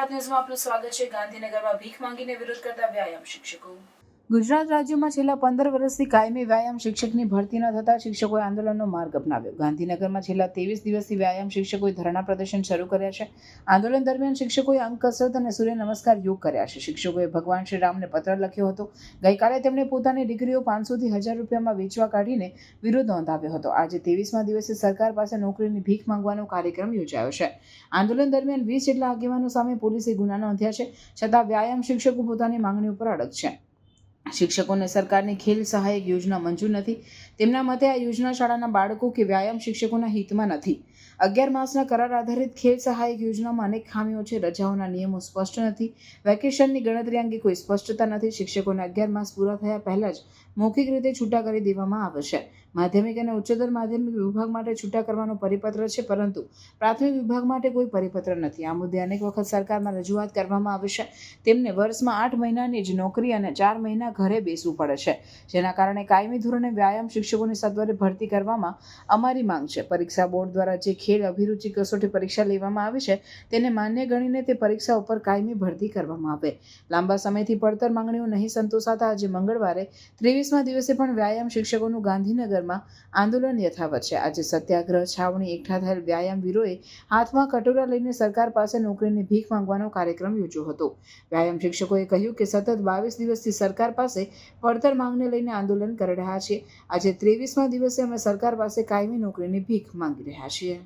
ગુજરાત ન્યૂઝમાં આપનું સ્વાગત છે. ગાંધીનગરમાં ભીખ માંગીને વિરોધ કરતા વ્યાયામ શિક્ષકો. ગુજરાત રાજ્યમાં છેલ્લા પંદર વર્ષથી કાયમી વ્યાયામ શિક્ષકની ભરતી ન થતા શિક્ષકોએ આંદોલનનો માર્ગ અપનાવ્યો. ગાંધીનગરમાં છેલ્લા ત્રેવીસ દિવસથી વ્યાયામ શિક્ષકોએ ધરણા પ્રદર્શન શરૂ કર્યા છે. આંદોલન દરમિયાન શિક્ષકોએ અંક કસરત અને સૂર્ય નમસ્કાર યોગ કર્યા છે. શિક્ષકોએ ભગવાન શ્રી રામને પત્ર લખ્યો હતો. ગઈકાલે તેમણે પોતાની ડિગ્રીઓ પાંચસોથી હજાર રૂપિયામાં વેચવા કાઢીને વિરોધ નોંધાવ્યો હતો. આજે ત્રેવીસમાં દિવસે સરકાર પાસે નોકરીની ભીખ માંગવાનો કાર્યક્રમ યોજાયો છે. આંદોલન દરમિયાન વીસ જેટલા આગેવાનો સામે પોલીસે ગુના નોંધ્યા છે. છતાં વ્યાયામ શિક્ષકો પોતાની માંગણી ઉપર અડગ છે. શિક્ષકોને સરકારની ખેલ સહાયક યોજના મંજૂર નથી. તેમના મતે આ યોજના શાળાના બાળકો કે વ્યાયામ શિક્ષકોના હિતમાં નથી. અગિયાર માસના કરાર આધારિત ખેલ સહાયક યોજનામાં અનેક ખામીઓ છે. રજાઓના નિયમો સ્પષ્ટ નથી. વેકેશનની ગણતરી અંગે કોઈ સ્પષ્ટતા નથી. શિક્ષકોને અગિયાર માસ પૂરા થયા પહેલાં જ મૌખિક રીતે છૂટા કરી દેવામાં આવે છે. માધ્યમિક અને ઉચ્ચતર માધ્યમિક વિભાગ માટે છૂટા કરવાનો પરિપત્ર છે, પરંતુ પ્રાથમિક વિભાગ માટે કોઈ પરિપત્ર નથી. આ મુદ્દે અનેક વખત સરકારમાં રજૂઆત કરવામાં આવી છે. તેમને વર્ષમાં આઠ મહિનાની જ નોકરી અને ચાર મહિના ઘરે બેસવું પડે છે, જેના કારણે કાયમી ધોરણે વ્યાયામ શિક્ષકોની સત્વરે ભરતી કરવામાં અમારી માંગ છે. પરીક્ષા બોર્ડ દ્વારા જે ખેલ અભિરુચિ કસોટી પરીક્ષા લેવામાં આવે છે, તેને માન્ય ગણીને તે પરીક્ષા ઉપર કાયમી ભરતી કરવામાં આવે. લાંબા સમયથી પડતર માંગણીઓ નહીં સંતોષાતા આજે મંગળવારે ત્રેવીસમા દિવસે પણ વ્યાયામ શિક્ષકોનું ગાંધીનગરમાં આંદોલન યથાવત છે. આજે સત્યાગ્રહ, છાવણી, એકઠા થયેલ વ્યાયામવીરોએ હાથમાં કટોરા લઈને સરકાર પાસે નોકરીની ભીખ માંગવાનો કાર્યક્રમ યોજ્યો હતો. વ્યાયામ શિક્ષકોએ કહ્યું કે સતત બાવીસ દિવસથી સરકાર પાસે પડતર માંગને લઈને આંદોલન કરી રહ્યા છીએ. આજે ત્રેવીસમા દિવસે અમે સરકાર પાસે કાયમી નોકરીની ભીખ માંગી રહ્યા છીએ.